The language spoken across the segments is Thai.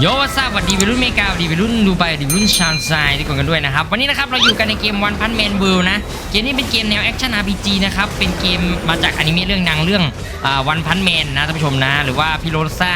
โยวัสวัสดีวัยรุ่นเมกาวัสดีวัยรุ่นดูไบวัยรุ่นชานไซทุกคนกันด้วยนะครับ วันนี้นะครับเราอยู่กันในเกมวันพันแมนเวิลนะ เกมนี้เป็นเกมแนวแอคชั่นอาบีจีนะครับ เป็นเกมมาจากอนิเมะเรื่องดังเรื่องวันพันแมนนะท่านผู้ชมนะ หรือว่าพิโรซ่า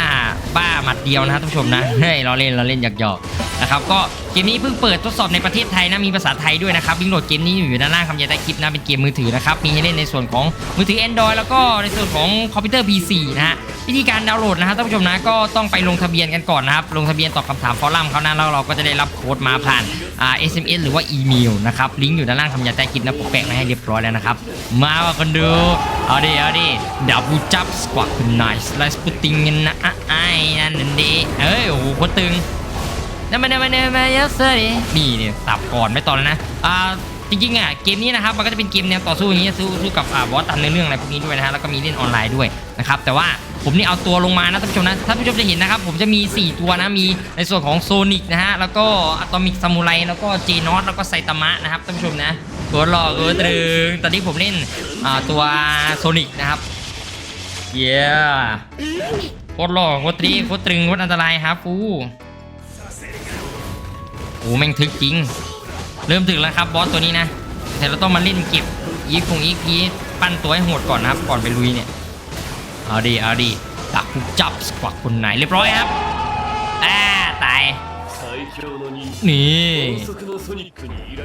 บ้าหมัดเดียวนะท่านผู้ชมนะเฮ้ยเราเล่นเราเล่นหยอกๆนะครับก็ มนี้เพิ่งเปิดทดสอบในประเทศไทยนะมีภาษาไทยด้วยนะครับลิงก์โหลดเกมนี้อยู่ด้านล่างคำยายใต้คลิปนะเป็นเกมมือถือนะครับมีให้เล่นในส่วนของมือถือ Android แล้วก็ในส่วนของคอมพิวเตอร์ PC นะฮะวิธีการดาวน์โหลดนะครับท่านผู้ชมนะก็ต้องไปลงทะเบียนกันก่อนนะครับลงทะเบียนตอบคำถามฟอรัมเขานะแล้วเราก็จะได้รับโค้ดมาผ่านอ่า SMS หรือว่าอีเมลนะครับลิงก์อยู่ด้านล่างคำยายใต้คลิปนะผมแปะไว้ให้เรียบร้อยแล้วนะครับมาว่ากันดูเอาดิเอาดิดับบูจับสควอตไนส์ไลส์ปุตติงเงินนะอะไอ้นั่นนั่นดีเอ้ยโอ้โหโคตรตึง นั่นมันนั่นมันนั่นมันยัสเซอร์นี่เนี่ยสับก่อนไม่ตอนแล้วนะอ่าจริงๆอะเกมนี้นะครับมันก็จะเป็นเกมแนวต่อสู้อย่างเงี้ยสู้สู้กับอ่าบอสตามเนื้อเรื่องอะไรพวกนี้ด้วยนะฮะแล้วก็มีเล่นออนไลน์ด้วยนะครับแต่ว่าผมนี่เอาตัวลงมานะท่านผู้ชมนะท่านผู้ชมจะเห็นนะครับผมจะมี 4 ตัวนะมีในส่วนของโซนิกนะฮะแล้วก็อะตอมิกซามูไรแล้วก็เจนอสแล้วก็ไซตามะนะครับท่านผู้ชมนะตัวหลอกตัวตรึงตอนนี้ผมเล่นอ่าตัวโซนิกนะครับเย้โคตรหล่อโคตรตรีโคตรตรึงโคตรอันตรายครับฟู อ้แม่งทึกจริง เริ่มถึกแล้วครับบอสตัวนี้นะ แต่เราต้องมาเล่นเก็บอีฟคงอีฟพีปั้นตัวให้โหดก่อนนะครับก่อนไปลุยเนี่ยเอาดีเอาดีดักผู้จับสกวักคนไหนเรียบร้อยครับอ่าตายนี่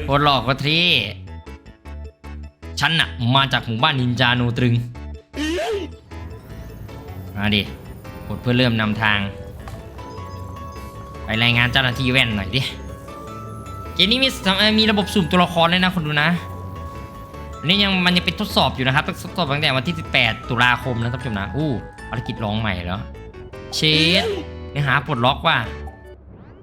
โคตรหลอกก็ทีฉันน่ะมาจากหมู่บ้านนินจาโนตรึงมาดิกดเพื่อเริ่มนำทาง ไปรายงานเจ้าหน้าที่แว่นหน่อยดิ เกมนี้มีสำเอ่อมีระบบสุ่มตัวละครเลยนะคนดูนะอันนี้ยังมันยังเป็นทดสอบอยู่นะครับทดสอบตั้งแต่วันที่ 18 ตุลาคมนะท่านผู้ชมนะอู้ภารกิจร้องใหม่แล้วเชดเนื้อหาปลดล็อกว่ะ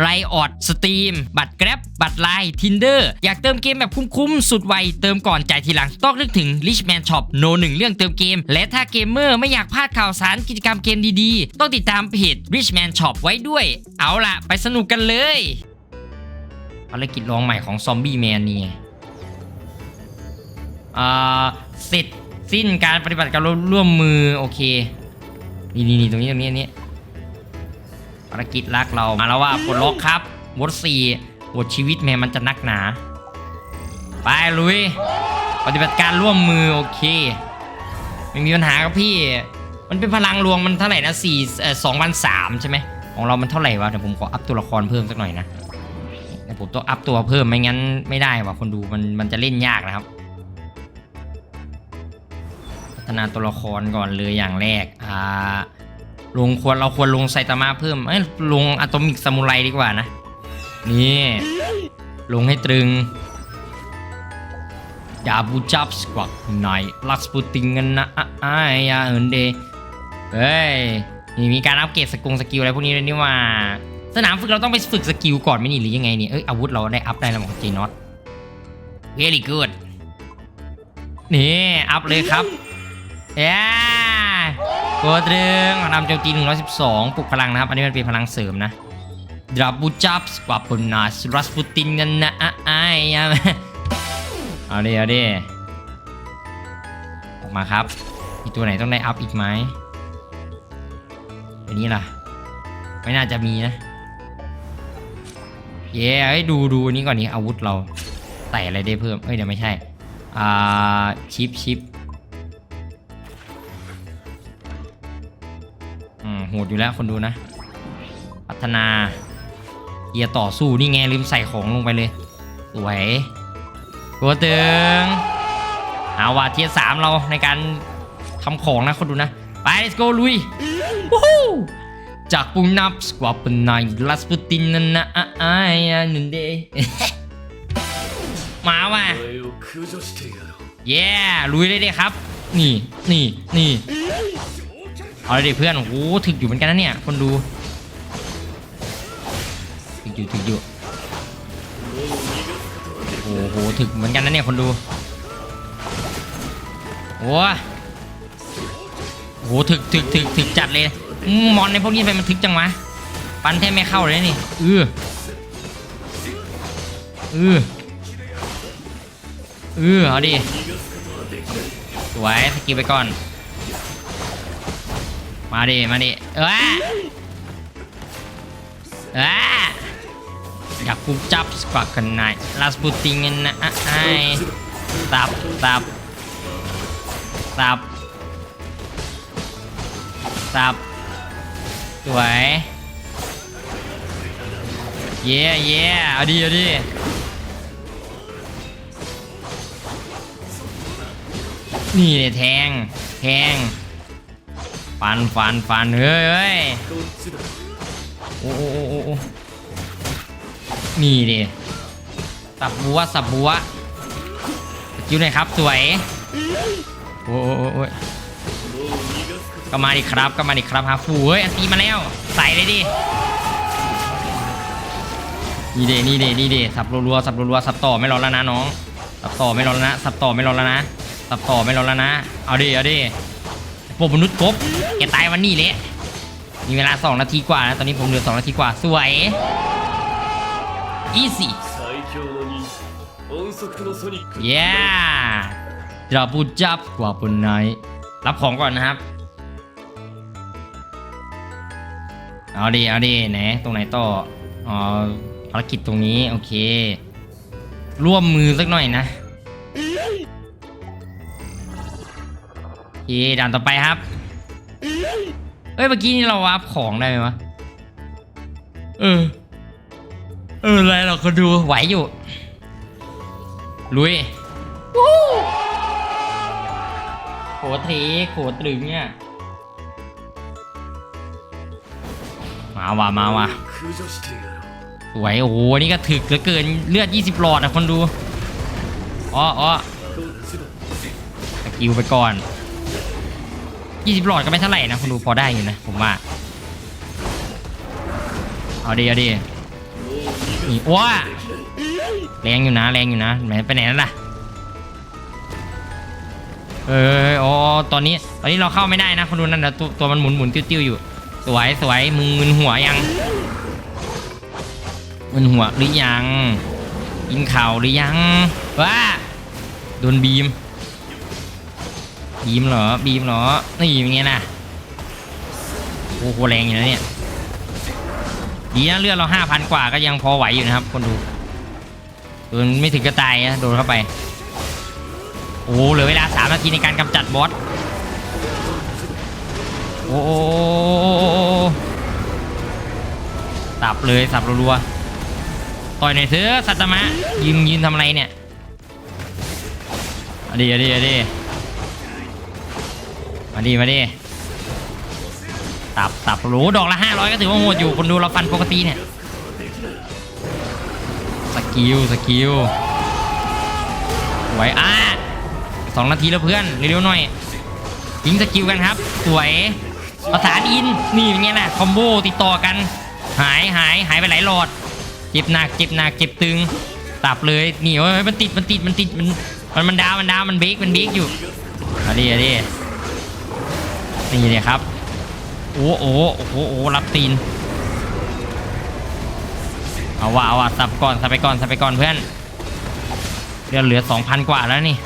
ไรออดสตรีมบัตรแกร็บบัตรไลน์ทินเดอร์อยากเติมเกมแบบคุ้มๆ สุดไว เติมก่อนจ่ายทีหลัง ต้องนึกถึง Richman Shop โนหนึ่งเรื่องเติมเกม และถ้าเกมเมอร์ไม่อยากพลาดข่าวสารกิจกรรมเกมดีๆ ต้องติดตามเพจ Richman Shop ไว้ด้วย เอาล่ะ ไปสนุกกันเลยภารกิจรองใหม่ของซอมบี้แมนนี่อ่าเสร็จสิ้นการปฏิบัติการร่วมมือโอเค นี่นี่ตรงนี้ตรงนี้อันนี้ารกิจรักเรามาแล้วว่าปลดล็อกครับบทสี่บทชีวิตแม่มันจะนักหนา ไปลุย ปฏิบัติการร่วมมือโอเค ไม่มีปัญหาครับพี่ มันเป็นพลังรวมมันเท่าไหร่นะสี่เอ่อสองพันสามใช่ไหมของเรามันเท่าไหร่วะเดี๋ยวผมขออัพตัวละครเพิ่มสักหน่อยนะเดี๋ยวผมต้องอัพตัวเพิ่มไม่งั้นไม่ได้ว่ะคนดูมันมันจะเล่นยากนะครับ พัฒนาตัวละครก่อนเลยอย่างแรกอ่า ลงควรเราควรลงไซตามะเพิ่มเอ้ยลงอะตอมิกซามูไรดีกว่านะ นี่ ลงให้ตรึงดาบูจับสกวักหน่อยลักสปูติงกันนะอ้ายยาเอินเดเฮ้ยนี่มีการอัปเกรดสกุลสกิลอะไรพวกนี้เลยนี่ว่า สนามฝึกเราต้องไปฝึกสกิลก่อนไม่นี่หรือยังไงเนี่ยเอ้ยอาวุธเราได้อัพได้แล้วของจีนอต very good นี่ อัพเลยครับเย้ ตัวตรึงนำโจมตี 112 ปลุกพลังนะครับ อันนี้มันเป็นพลังเสริมนะดราบูจับสกว่าปนาสรัสปูตินกันนะอะไอ้ยาเอาดิเอาดิออกมาครับ มีตัวไหนต้องได้อัพอีกไหมอันนี้ล่ะ ไม่น่าจะมีนะ เย้ให้ดูดูอันนี้ก่อนนี้อาวุธเรา ใส่อะไรได้เพิ่ม เอ้ยเดี๋ยวไม่ใช่ อ่าชิปชิป ดอยู่แล้วคนดูนะ พัฒนาเกียร์ต่อสู้นี่ไงลืมใส่ของลงไปเลย สวยกลัวตึงเอาว่าเทียสามเราในการทำของนะคนดูนะ ไป let's go ลุยวู้ฮู้จากปุ่มนับสกว่าปุ่มนายลัสปุตินนันนะไอ้หนึ่งเดย์มาว่ะเย้ลุยเลยเด้ครับ นี่นี่นี่ เอาเลยดิเพื่อนโอ้โหถึกอยู่เหมือนกันนะเนี่ย คนดู ถึกอยู่ถึกอยู่โอ้โหถึกเหมือนกันนะเนี่ยคนดูโอ้โหถึกถึกถึกถึกจัดเลยมอนในพวกนี้ไปมันถึกจังวะปันแทบไม่เข้าเลยนี่อืออืออือเอาดิสวยสกิลไปก่อน มาดิ มาดิเอ้ยเอ้ยอยากกูจับสกวักกันไหนลาสปูติงกันนะอะไอ้ตับตับตับตับสวยเย้เย้เอาดิเอาดินี่เนี่ยแทง แทง ฟันฟันฟันเฮ้ยเฮ้ยโอ้โอ้โอ้นี่ดิสับบัวสับบัวกิ้วหน่อยครับสวยโอ้โอ้โก็มาดิครับก็มาดิครับฮาฟูเฮ้ยอันตีมาแล้วใส่เลยดินี่เดนี่เดนี่เดสับรัวสับรัวสับต่อไม่รอแล้วนะน้องสับต่อไม่รอแล้วนะสับต่อไม่รอแล้วนะสับต่อไม่รอแล้วนะเอาดิเอาดิ โปมนุษย์กบแกตายวันนี้เลยมีเวลา 2 นาทีกว่านะ ตอนนี้ผมเหลือ 2 นาทีกว่า สวยอีซี่เย้ดราบูจับกว่าบนไนรับของก่อนนะครับ เอาดีเอาดีไหนตรงไหนต่ออ๋อภารกิจตรงนี้ โอเค ร่วมมือสักหน่อยนะ ทีด่านต่อไปครับเฮ้ยเมื่อกี้นี้เราวัร์ของได้ไหมวะ เออ เอออะไรเราก็ดูไหวอยู่ ลุยโหเทโขตรึงเนี่ย มาว่ะมาว่ะสวย โอ้โห นี่ก็ถึกเหลือเกินเลือด 20 หลอดอะคนดู อ้ออ้อสกิวไปก่อน ยี่สิบหลอดก็ไม่เท่าไหร่นะคุณดูพอได้อยู่นะผมว่า เอาดีเอาดีนี่ว้าแรงอยู่นะแรงอยู่นะไหนไปไหนนั่นล่ะเออโอ้ตอนนี้ตอนนี้เราเข้าไม่ได้นะคนดูนั่นนะตัวตัวมันหมุนหมุนติ้วๆอยู่ สวยสวยมึงมึนหัวยังมึนหัวหรือยังกินข่าวหรือยังว้าโดนบีม บีมเหรอบีมเหรอนี่เป็นไงนะโอ้โหแรงอยู่นะเนี่ยดีนะเลือดเราห้าพันกว่าก็ยังพอไหวอยู่นะครับ คนดูโดนไม่ถึงกระตายนะโดนเข้าไป โอ้เหลือเวลาสามนาทีในการกำจัดบอสโอ้โหสับเลยสับรัวๆต่อยหน่อยเถอะสัตมะยืนยืนทำอะไรเนี่ยมาดิมาดิมาดิ มาดิมาดิตับตับโหลดอกละห้าร้อยก็ถือว่าโหดอยู่คนดูเราฟันปกติเนี่ยสกิลสกิลสวยอะสองนาทีแล้วเพื่อนเร็วๆหน่อยยิงสกิลกันครับสวยประสานอินนี่เป็นไงล่ะคอมโบติดต่อกัน หายหายหายไปหลายหลอดเจ็บหนักเจ็บหนักเจ็บตึง ตับเลยนี่เอ้ยมันติดมันติดมันติดมันมันดาวมันดาวมันเบรกมันเบรกอยู่เอาดิเอาดิ นี่เลยครับ โอ้โอ้โอ้โหโอ้โหรับตีน เอาว่ะเอาว่ะสับก่อนสับไปก่อนสับไปก่อนเพื่อนเดือนเหลือสองพันกว่าแล้วนี่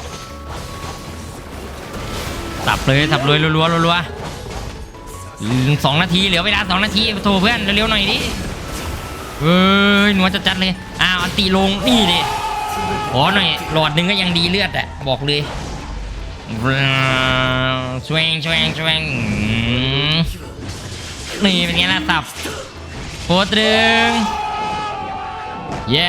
สับเลยสับเลยรัวๆรัวๆเหลือสองนาทีเหลือเวลาสองนาทีโทรเพื่อนเร็วๆหน่อยดิเฮ้ยหนัวจัดๆเลยอ้าวอันตีลงนี่ดิขอหน่อยหลอดหนึ่งก็ยังดีเลือดอะบอกเลย ชวงชวงชวงนี่เป็นไงล่ะสับโคตรดึงเย้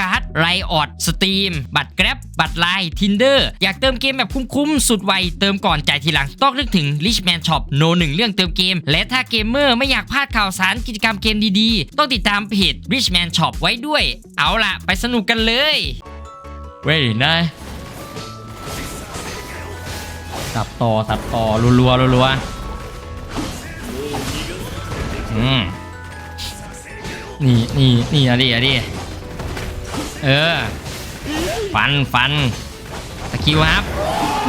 ไรออดสตรีมบัตรแกร็บบัตรไลน์ทินเดอร์อยากเติมเกมแบบคุ้มๆ สุดไว เติมก่อนจ่ายทีหลัง ต้องนึกถึง Richman Shop โนหนึ่งเรื่องเติมเกม และถ้าเกมเมอร์ไม่อยากพลาดข่าวสารกิจกรรมเกมดีๆ ต้องติดตามเพจ Richman Shop ไว้ด้วย เอาล่ะ ไปสนุกกันเลยเว้ยนายสับต่อสับต่อรัวๆรัวๆอืมนี่นี่นี่อะดิอะดิ เออ ฟันฟันสกิลครับ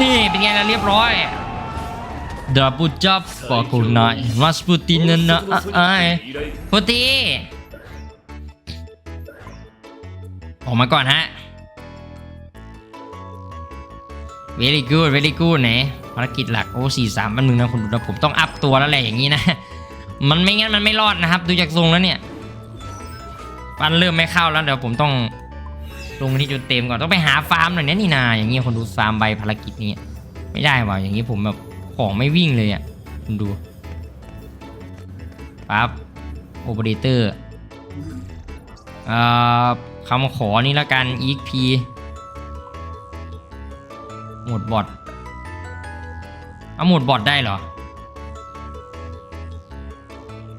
นี่เป็นไงล่ะเรียบร้อยดับบิลจับปอกคุณนายมาสปูตินนะนะไอ้ปุตีออกมาก่อนฮะ very good very good ไหนภารกิจหลักโอ้สี่สามปันหนึ่งนะคุณดูนะผมต้องอัพตัวแล้วแหละอย่างนี้นะ มันไม่งั้นมันไม่รอดนะครับ ดูจากทรงแล้วเนี่ย ฟันเริ่มไม่เข้าแล้วเดี๋ยวผมต้อง ลงที่จุดเต็มก่อนต้องไปหาฟาร์มหน่อยนะนี่นาอย่างเงี้ยคนดูฟาร์มใบภารกิจนี้ไม่ได้ว่ะอย่างนี้ผมแบบของไม่วิ่งเลยอะคุณดูปั๊บโอเปอเรเตอร์เอ่อคำขอนี้ละกัน EXP หมดบอทเอาหมดบอทได้เหรอ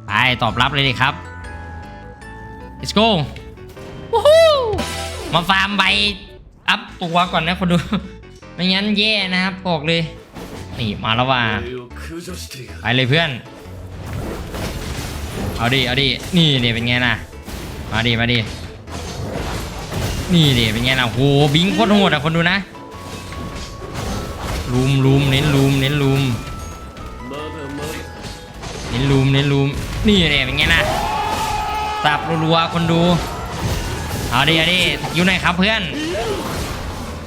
ไปตอบรับเลยดิครับ let's go มาฟาร์มใบอัพตัวก่อนนะคนดู ไม่งั้นแย่นะครับบอกเลย นี่มาแล้วว่าไปเลยเพื่อน เอาดิ เอาดิ นี่เดี๋ยวเป็นไงนะมาดิ มาดิ นี่เดี๋ยวเป็นไงนะโหบิงโคตรโหดอะคนดูนะลุมลุมเน้นลุมเน้นลุมเน้นลุมเน้นลุมนี่เนี่ยเป็นไงนะสับรัวๆคนดู เอาดิเอาดิอยู่ไหนครับเพื่อน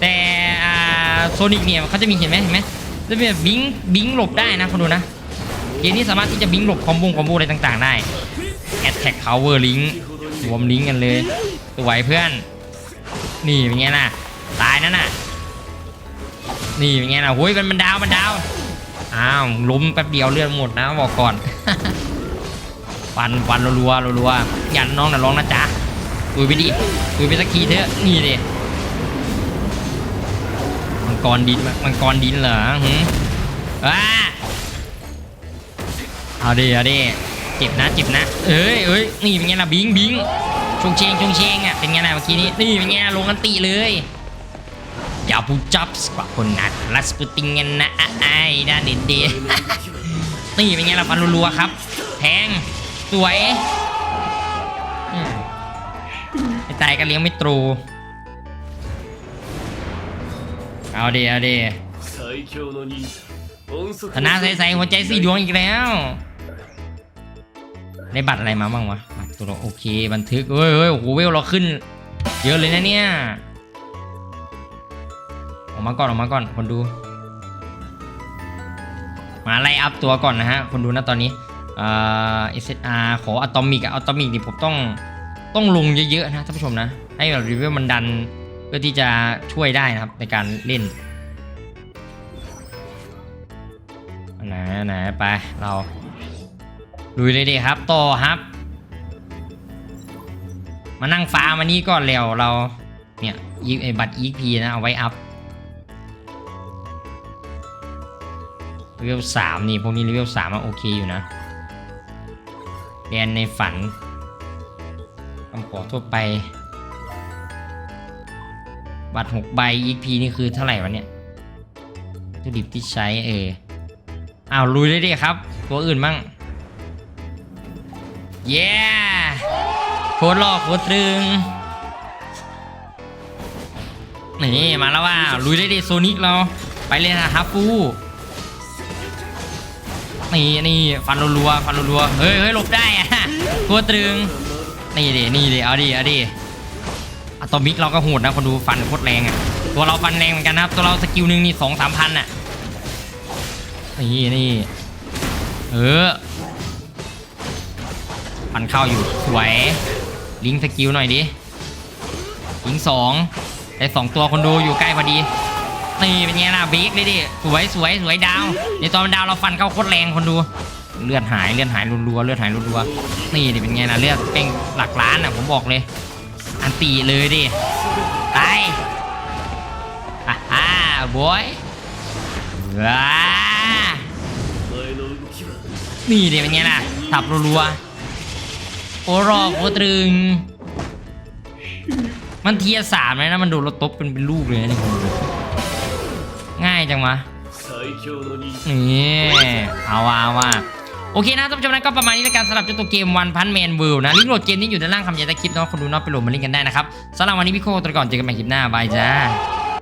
แต่โซนิกเนี่ยเขาจะมีเห็นไหมเห็นไหมจะเป็นแบบบิงบิงหลบได้นะคนดูนะเกมนี้สามารถที่จะบิงหลบคอมโบคอมโบอะไรต่างๆได้ Attack Cover Link รวมลิงกันเลยสวยเพื่อน นี่เป็นไงน่ะตายนั่นน่ะนี่เป็นไงน่ะโอ้ยมันมันดาวมันดาว อ้าวล้มแป๊บเดียวเลือดหมดนะบอกก่อนฟันฟันรัวๆรัวยันน้องน่ะร้องนะจ๊ะ อุ้ยไปดิอุ้ยไปสักทีเถอะนี่เลยมังกรดินมังกรดินเหรอฮึมอ้าเอาดิเอาดิเจ็บนะเจ็บนะ เอ้ยเอ้ยนี่เป็นไงล่ะบิงบิงชงเชงชงเชงอะเป็นไงล่ะเมื่อกี้นี้นี่เป็นไงลงกันติเลยอย่าบูจับสกว่าคนนัดลัสปูติงเงินนะไอ้ด้านเด็ดเดนี่เป็นไงล่ะฟันรัวครับ แทงสวย ใจก็เลี้ยงไม่ตรู เอาดีเอาดีธนาใส่ใส่หัวใจสี่ดวงอีกแล้วได้บัตรอะไรมาบ้างวะบัตรตัวโอเคบันทึกเฮ้ยเฮ้ยโอ้โหเวลเราขึ้น เยอะเลยนะเนี่ยออกมาก่อนออกมาก่อนคนดู มาไล่อัพตัวก่อนนะฮะคนดูนะตอนนี้เอ่อ SSR ขออะตอมิกอะอะตอมิกนี่ผมต้อง ต้องลงเยอะๆนะท่านผู้ชมนะ ให้แบบรีวิวมันดันเพื่อที่จะช่วยได้นะครับในการเล่นไหนไหนไปเราลุยเลยดีครับต่อครับ มานั่งฟ้ามานี่ก่อนแล้วเราเนี่ยอีไอ้บัตร EXP นะเอาไว้อัพเลเวลสามนี่พวกนี้เลเวลสามโอเคอยู่นะเรียนในฝันำขอทั่วไป บัตรหกใบ EP นี่คือเท่าไหร่วะเนี่ยวัตถุดิบที่ใช้เอออ้าวลุยเลยดิครับ ตัวอื่นบ้างเย้โคตรหล่อโคตรตรึงนี่มาแล้วว่าลุยเลยดิโซนิกเราไปเลยนะฮับฟูนี่นี่ฟันรัวๆฟันรัวๆเฮ้ยเฮ้ยหลบได้อะโคตรตรึง นี่ดินี่ดิเอาดิเอาดิอะตอมิกเราก็โหดนะคนดูฟันโคตรแรงอะตัวเราฟันแรงเหมือนกันนะครับตัวเราสกิลหนึ่งนี่สองสามพันอะนี่นี่เออฟันเข้าอยู่สวยลิงสกิลหน่อยดิลิงสองได้สองตัวคนดูอยู่ใกล้พอดีนี่เป็นไงล่ะเบรกเลยดิสวยสวยสวยดาวในตอนดาวเราฟันเข้าโคตรแรงคนดู เลือดหายเลือดหายรัวๆเลือดหายรัวๆนี่ดิเป็นไงนะเลือดเป็นหลักล้านอะผมบอกเลย อันตีเลยดิตายอาฮ่าบอยว้านี่ดิเป็นไงล่ะถับรัวๆโอรอกโอตรึง มันเทียสามเลยนะมันโดนรถตบเป็นเป็นลูกเลยนี่คง่ายจังวะนี่เอาว่าว่า โอเคนะท่านผู้ชมนั้นก็ประมาณนี้ในการสำหรับเจ้าตัวเกมวันพันแมนเวิลด์นะลิงก์โหลดเกมนี้อยู่ด้านล่างคำยันใต้คลิปเนาะคนดูเนาะไปโหลดมาเล่นกันได้นะครับสำหรับวันนี้พี่โคตัวก่อนเจอกันใหม่คลิปหน้าบายจ้า